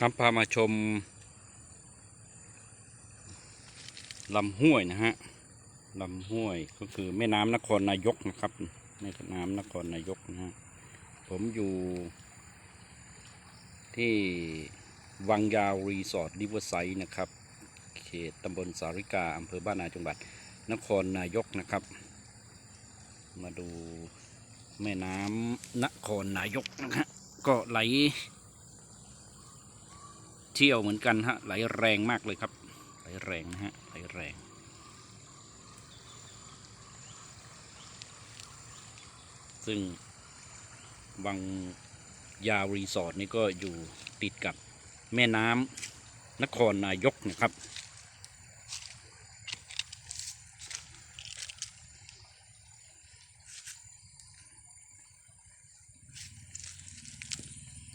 ครับพามาชมลำห้วยนะฮะลำห้วยก็คือแม่น้ำนครนายกนะครับแม่น้ำนครนายกนะฮะผมอยู่ที่วังยาวรีสอร์ทริเวอร์ไซด์นะครับ เขตตำบลสาริกาอำเภอบ้านนาจังหวัด นครนายกนะครับ มาดูแม่น้ำนครนายกนะฮะก็ไหล เที่ยวเหมือนกันฮะไหลแรงมากเลยครับ ไหลแรงนะฮะไหลแรงซึ่งวังยาวรีสอร์ทนี่ก็อยู่ติดกับแม่น้ำนครนายกนะครับ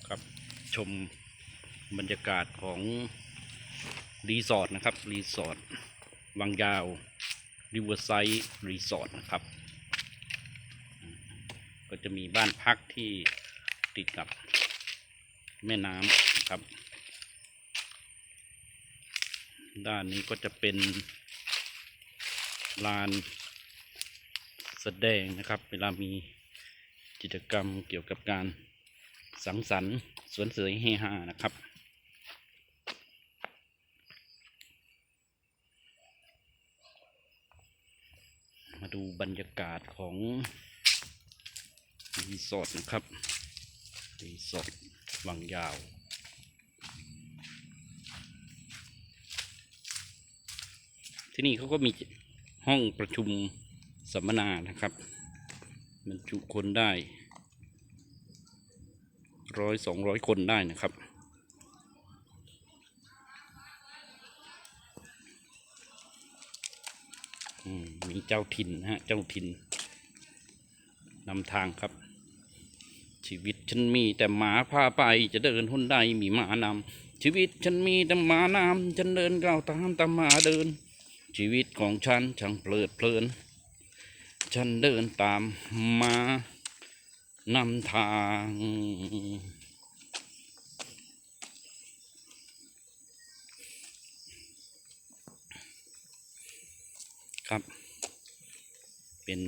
ครับชม บรรยากาศของรีสอร์ทนะครับ รีสอร์ทวังยาวริเวอร์ไซด์รีสอร์ทนะครับ ก็จะมีบ้านพักที่ติดกับแม่น้ำนะครับ ด้านนี้ก็จะเป็นลานแสดงนะครับ เวลามีกิจกรรมเกี่ยวกับการสังสรรค์สวนเสยเฮฮานะครับ มาดูบรรยากาศของรีสอร์ทนะครับรีสอร์ทวังยาว ที่นี่เขาก็มีห้องประชุมสัมมนานะครับบรรจุคนได้ร้อยสองร้อยคนได้นะครับ มีเจ้าถิ่นนะฮะ เจ้าถิ่นนำทางครับ ชีวิตฉันมีแต่หมาพาไป จะเดินหุ่นใดมีหมานำชีวิตฉันมีแต่หมานำฉันเดินก้าวตามตามหมาเดิน ชีวิตของฉันช่างเพลิดเพลิน ฉันเดินตามหมานำทาง ครับ เป็น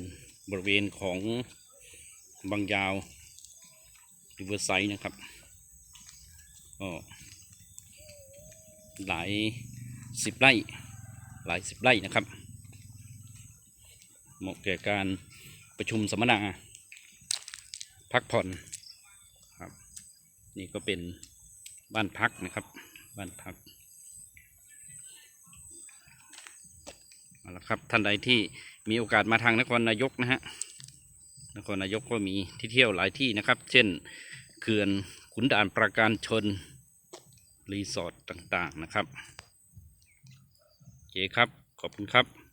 บริเวณของบางยาวริเวอร์ไซด์นะครับก็หลายสิบไร่หลายสิบไร่นะครับ เหมาะแก่การประชุมสัมมนา พักผ่อนครับ นี่ก็เป็นบ้านพักนะครับ บ้านพัก นะครับท่านใดที่มีโอกาสมาทางนครนายกนะฮะนครนายกก็มีที่เที่ยวหลายที่นะครับ เช่นเขื่อนขุนด่านประการชนรีสอร์ทต่างๆนะครับโอเคครับขอบคุณครับ